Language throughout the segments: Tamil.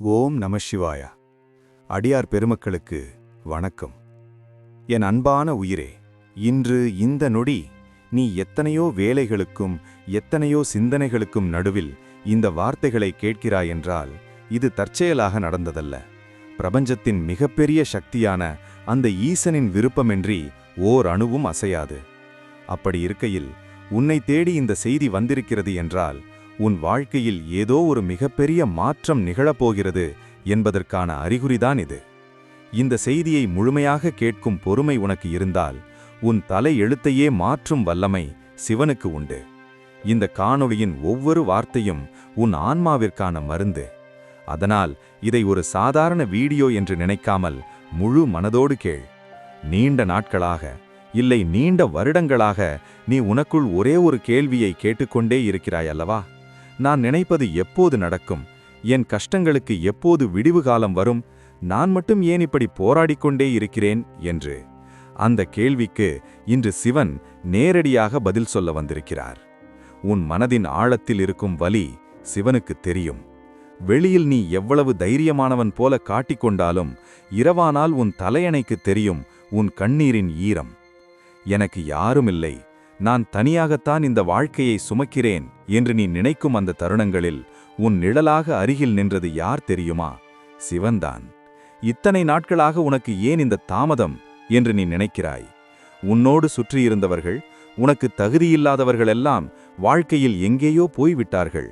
ஓம் நம சிவாயா. அடியார் பெருமக்களுக்கு வணக்கம். என் அன்பான உயிரே இன்று இந்த நொடி நீ எத்தனையோ வேலைகளுக்கும் எத்தனையோ சிந்தனைகளுக்கும் நடுவில் இந்த வார்த்தைகளை கேட்கிறாய் என்றால் இது தற்செயலாக நடந்ததல்ல. பிரபஞ்சத்தின் மிகப்பெரிய சக்தியான அந்த ஈசனின் விருப்பமின்றி ஓர் அணுவும் அசையாது. அப்படி இருக்கையில் உன்னை தேடி இந்த செய்தி வந்திருக்கிறது என்றால் உன் வாழ்க்கையில் ஏதோ ஒரு மிகப்பெரிய மாற்றம் நிகழப்போகிறது என்பதற்கான அறிகுறிதான் இது. இந்த செய்தியை முழுமையாக கேட்கும் பொறுமை உனக்கு இருந்தால் உன் தலை எழுத்தையே மாற்றும் வல்லமை சிவனுக்கு உண்டு. இந்த காணொளியின் ஒவ்வொரு வார்த்தையும் உன் ஆன்மாவிற்கான மருந்து. அதனால் இதை ஒரு சாதாரண வீடியோ என்று நினைக்காமல் முழு மனதோடு கேள். நீண்ட நாட்களாக இல்லை நீண்ட வருடங்களாக நீ உனக்குள் ஒரே ஒரு கேள்வியை கேட்டுக்கொண்டே இருக்கிறாய் அல்லவா? நான் நினைப்பது எப்போது நடக்கும்? என் கஷ்டங்களுக்கு எப்போது விடிவு காலம் வரும்? நான் மட்டும் ஏன் இப்படி போராடிக்கொண்டே இருக்கிறேன்? என்று. அந்த கேள்விக்கு இன்று சிவன் நேரடியாக பதில் சொல்ல வந்திருக்கிறார். உன் மனதின் ஆழத்தில் இருக்கும் வலி சிவனுக்கு தெரியும். வெளியில் நீ எவ்வளவு தைரியமானவன் போல காட்டிக்கொண்டாலும் இரவானால் உன் தலையணைக்கு தெரியும் உன் கண்ணீரின் ஈரம். எனக்கு யாருமில்லை. நான் தனியாகத்தான் இந்த வாழ்க்கையை சுமக்கிறேன். என்று நீ நினைக்கும் அந்த தருணங்களில் உன் நிழலாக அருகில் நின்றது யார் தெரியுமா? சிவன்தான். இத்தனை நாட்களாக உனக்கு ஏன் இந்த தாமதம் என்று நீ நினைக்கிறாய்? உன்னோடு சுற்றியிருந்தவர்கள் உனக்கு தகுதியில்லாதவர்களெல்லாம் வாழ்க்கையில் எங்கேயோ போய்விட்டார்கள்.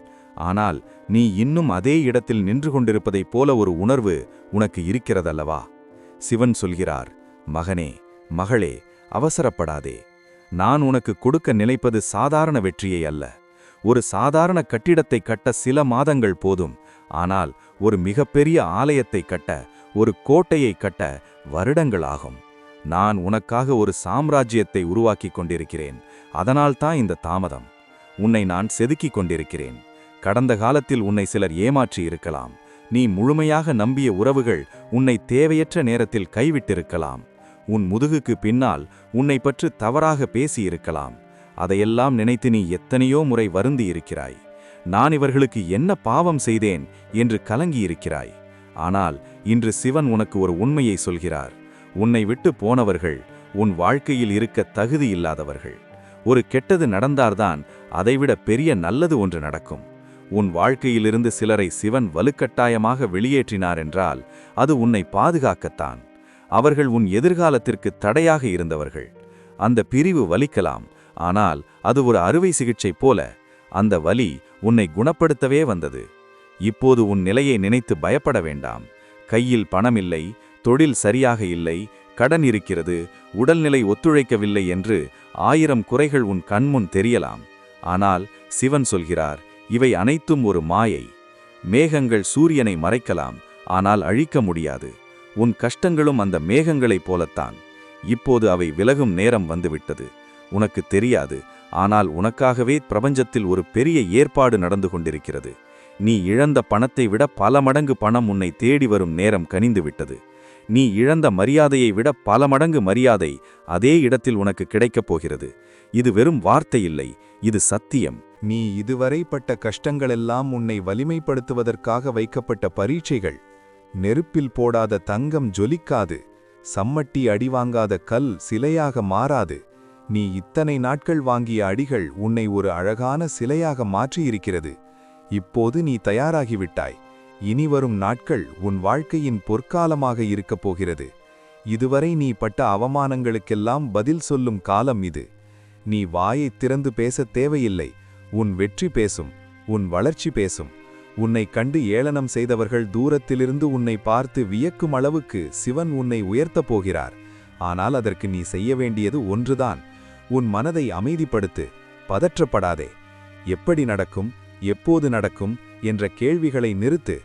ஆனால் நீ இன்னும் அதே இடத்தில் நின்று கொண்டிருப்பதைப் போல ஒரு உணர்வு உனக்கு இருக்கிறதல்லவா? சிவன் சொல்கிறார் மகனே மகளே அவசரப்படாதே. நான் உனக்கு கொடுக்க நினைப்பது சாதாரண வெற்றியை அல்ல. ஒரு சாதாரண கட்டிடத்தை கட்ட சில மாதங்கள் போதும். ஆனால் ஒரு மிகப்பெரிய ஆலயத்தை கட்ட ஒரு கோட்டையை கட்ட வருடங்கள் ஆகும் நான் உனக்காக ஒரு சாம்ராஜ்யத்தை உருவாக்கி கொண்டிருக்கிறேன். அதனால்தான் இந்த தாமதம். உன்னை நான் செதுக்கிக் கொண்டிருக்கிறேன். கடந்த காலத்தில் உன்னை சிலர் ஏமாற்றி இருக்கலாம். நீ முழுமையாக நம்பிய உறவுகள் உன்னை தேவையற்ற நேரத்தில் கைவிட்டிருக்கலாம். உன் முதுகுக்கு பின்னால் உன்னை பற்றி தவறாக பேசியிருக்கலாம். அதையெல்லாம் நினைத்து நீ எத்தனையோ முறை வருந்தி இருக்கிறாய் நான் இவர்களுக்கு என்ன பாவம் செய்தேன் என்று கலங்கியிருக்கிறாய். ஆனால் இன்று சிவன் உனக்கு ஒரு உண்மையை சொல்கிறார். உன்னை விட்டு போனவர்கள் உன் வாழ்க்கையில் இருக்க தகுதி இல்லாதவர்கள். ஒரு கெட்டது நடந்தார்தான் அதைவிட பெரிய நல்லது ஒன்று நடக்கும். உன் வாழ்க்கையிலிருந்து சிலரை சிவன் வலுக்கட்டாயமாக வெளியேற்றினார் என்றால் அது உன்னை பாதுகாக்கத்தான். அவர்கள் உன் எதிர்காலத்திற்கு தடையாக இருந்தவர்கள். அந்த பிரிவு வலிக்கலாம். ஆனால் அது ஒரு அறுவை சிகிச்சை போல அந்த வலி உன்னை குணப்படுத்தவே வந்தது. இப்போது உன் நிலையை நினைத்து பயப்பட வேண்டாம். கையில் பணமில்லை தொழில் சரியாக இல்லை கடன் இருக்கிறது உடல்நிலை ஒத்துழைக்கவில்லை என்று ஆயிரம் குறைகள் உன் கண்முன் தெரியலாம். ஆனால் சிவன் சொல்கிறார் இவை அனைத்தும் ஒரு மாயை. மேகங்கள் சூரியனை மறைக்கலாம் ஆனால் அழிக்க முடியாது. உன் கஷ்டங்களும் அந்த மேகங்களைப் போலத்தான். இப்போது அவை விலகும் நேரம் வந்துவிட்டது. உனக்கு தெரியாது. ஆனால் உனக்காகவே பிரபஞ்சத்தில் ஒரு பெரிய ஏற்பாடு நடந்து கொண்டிருக்கிறது. நீ இழந்த பணத்தை விட பல மடங்கு பணம் உன்னை தேடி வரும் நேரம் கனிந்துவிட்டது நீ இழந்த மரியாதையை விட பல மடங்கு மரியாதை அதே இடத்தில் உனக்கு கிடைக்கப் போகிறது. இது வெறும் வார்த்தை இல்லை இது சத்தியம். நீ இதுவரை பட்ட கஷ்டங்களெல்லாம் உன்னை வலிமைப்படுத்துவதற்காக வைக்கப்பட்ட பரீட்சைகள். நெருப்பில் போடாத தங்கம் ஜொலிக்காது. சம்மட்டி அடிவாங்காத கல் சிலையாக மாறாது. நீ இத்தனை நாட்கள் வாங்கிய அடிகள் உன்னை ஒரு அழகான சிலையாக மாற்றியிருக்கிறது. இப்போது நீ தயாராகிவிட்டாய். இனிவரும் நாட்கள் உன் வாழ்க்கையின் பொற்காலமாக இருக்கப் போகிறது. இதுவரை நீ பட்ட அவமானங்களுக்கெல்லாம் பதில் சொல்லும் காலம் இது. நீ வாயைத் திறந்து பேசத் தேவையில்லை. உன் வெற்றி பேசும். உன் வளர்ச்சி பேசும். உன்னை கண்டு ஏளனம் செய்தவர்கள் தூரத்திலிருந்து உன்னை பார்த்து வியக்கும் அளவுக்கு சிவன் உன்னை உயர்த்தப் போகிறார். ஆனால் அதற்கு நீ செய்ய வேண்டியது ஒன்றுதான். உன் மனதை அமைதிப்படுத்து பதற்றப்படாதே. எப்படி நடக்கும் எப்போது நடக்கும் என்ற கேள்விகளை நிறுத்து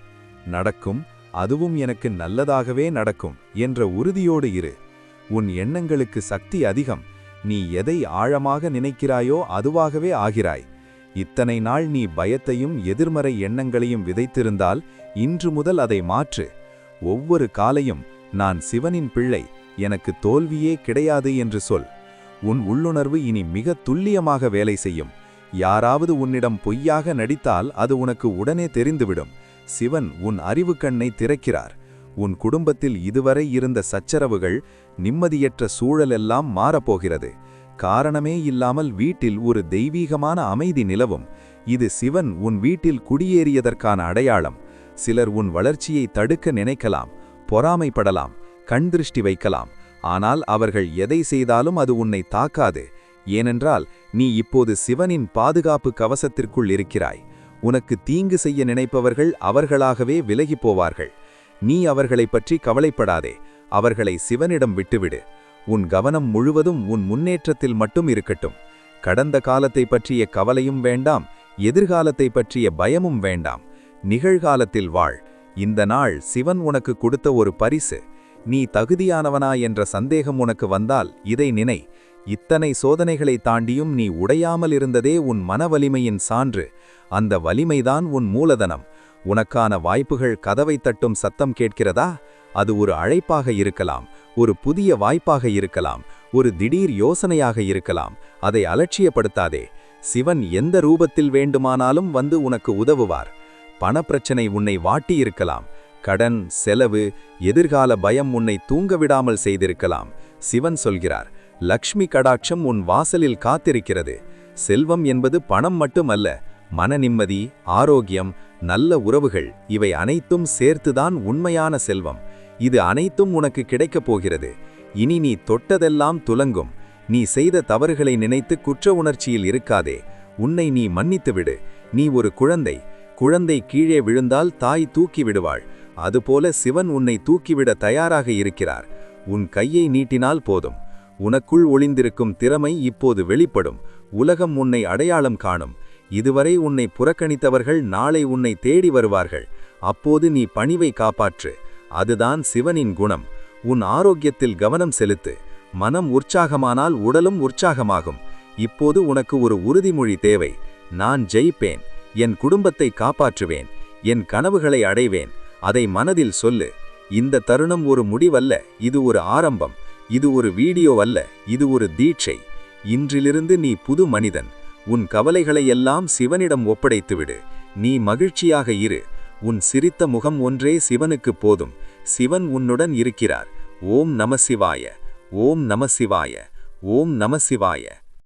நடக்கும் அதுவும் எனக்கு நல்லதாகவே நடக்கும் என்ற உறுதியோடு இரு. உன் எண்ணங்களுக்கு சக்தி அதிகம் நீ எதை ஆழமாக நினைக்கிறாயோ அதுவாகவே ஆகிறாய். இத்தனை நாள் நீ பயத்தையும் எதிர்மறை எண்ணங்களையும் விதைத்திருந்தால் இன்று முதல் அதை மாற்று. ஒவ்வொரு காலையும் நான் சிவனின் பிள்ளை எனக்கு தோல்வியே கிடையாது என்று சொல். உன் உள்ளுணர்வு இனி மிக துல்லியமாக வேலை செய்யும். யாராவது உன்னிடம் பொய்யாக நடித்தால் அது உனக்கு உடனே தெரிந்துவிடும். சிவன் உன் அறிவு கண்ணை திறக்கிறார். உன் குடும்பத்தில் இதுவரை இருந்த சச்சரவுகள் நிம்மதியற்ற சூழலெல்லாம் மாறப்போகிறது. காரணமே இல்லாமல் வீட்டில் ஒரு தெய்வீகமான அமைதி நிலவும். இது சிவன் உன் வீட்டில் குடியேறியதற்கான அடையாளம். சிலர் உன் வளர்ச்சியை தடுக்க நினைக்கலாம் பொறாமைப்படலாம் கண் திருஷ்டி வைக்கலாம். ஆனால் அவர்கள் எதை செய்தாலும் அது உன்னை தாக்காது. ஏனென்றால் நீ இப்போது சிவனின் பாதுகாப்பு கவசத்திற்குள் இருக்கிறாய். உனக்கு தீங்கு செய்ய நினைப்பவர்கள் அவர்களாகவே விலகிப் போவார்கள். நீ அவர்களைப் பற்றி கவலைப்படாதே. அவர்களை சிவனிடம் விட்டுவிடு. உன் கவனம் முழுவதும் உன் முன்னேற்றத்தில் மட்டும் இருக்கட்டும். கடந்த காலத்தை பற்றிய கவலையும் வேண்டாம். எதிர்காலத்தை பற்றிய பயமும் வேண்டாம். நிகழ்காலத்தில் வாழ். இந்த நாள் சிவன் உனக்கு கொடுத்த ஒரு பரிசு. நீ தகுதியானவனா என்ற சந்தேகம் உனக்கு வந்தால் இதை நினை. இத்தனை சோதனைகளை தாண்டியும் நீ உடையாமல் இருந்ததே உன் மன வலிமையின் சான்று. அந்த வலிமைதான் உன் மூலதனம். உனக்கான வாய்ப்புகள் கதவை தட்டும் சத்தம் கேட்கிறதா? அது ஒரு அழைப்பாக இருக்கலாம் ஒரு புதிய வாய்ப்பாக இருக்கலாம் ஒரு திடீர் யோசனையாக இருக்கலாம். அதை அலட்சியப்படுத்தாதே. சிவன் எந்த ரூபத்தில் வேண்டுமானாலும் வந்து உனக்கு உதவுவார். பணப்பிரச்சனை உன்னை வாட்டியிருக்கலாம் கடன் செலவு எதிர்கால பயம் உன்னை தூங்க விடாமல் செய்திருக்கலாம். சிவன் சொல்கிறார் லக்ஷ்மி கடாட்சம் உன் வாசலில் காத்திருக்கிறது. செல்வம் என்பது பணம் மட்டுமல்ல மன நிம்மதி ஆரோக்கியம் நல்ல உறவுகள் இவை அனைத்தும் சேர்த்துதான் உண்மையான செல்வம். இது அனைத்தும் உனக்கு கிடைக்கப் போகிறது. இனி நீ தொட்டதெல்லாம் துலங்கும். நீ செய்த தவறுகளை நினைத்து குற்ற உணர்ச்சியில் இருக்காதே. உன்னை நீ மன்னித்துவிடு. நீ ஒரு குழந்தை. குழந்தை கீழே விழுந்தால் தாய் தூக்கி விடுவாள். அதுபோல சிவன் உன்னை தூக்கிவிட தயாராக இருக்கிறார். உன் கையை நீட்டினால் போதும். உனக்குள் ஒளிந்திருக்கும் திறமை இப்போது வெளிப்படும். உலகம் உன்னை அடையாளம் காணும். இதுவரை உன்னை புறக்கணித்தவர்கள் நாளை உன்னை தேடி வருவார்கள். அப்போது நீ பணிவை காப்பாற்று. அதுதான் சிவனின் குணம். உன் ஆரோக்கியத்தில் கவனம் செலுத்து. மனம் உற்சாகமானால் உடலும் உற்சாகமாகும். இப்போது உனக்கு ஒரு உறுதிமொழி தேவை. நான் ஜெயிப்பேன். என் குடும்பத்தை காப்பாற்றுவேன். என் கனவுகளை அடைவேன். அதை மனதில் சொல்லு. இந்த தருணம் ஒரு முடிவல்ல இது ஒரு ஆரம்பம். இது ஒரு வீடியோ அல்ல இது ஒரு தீட்சை. இன்றிலிருந்து நீ புது மனிதன். உன் கவலைகளை எல்லாம் சிவனிடம் ஒப்படைத்துவிடு நீ மகிழ்ச்சியாக இரு. உன் சிரித்த முகம் ஒன்றே சிவனுக்கு போதும். சிவன் உன்னுடன் இருக்கிறார். ஓம் நம சிவாய. ஓம் நம சிவாய. ஓம் நம சிவாய.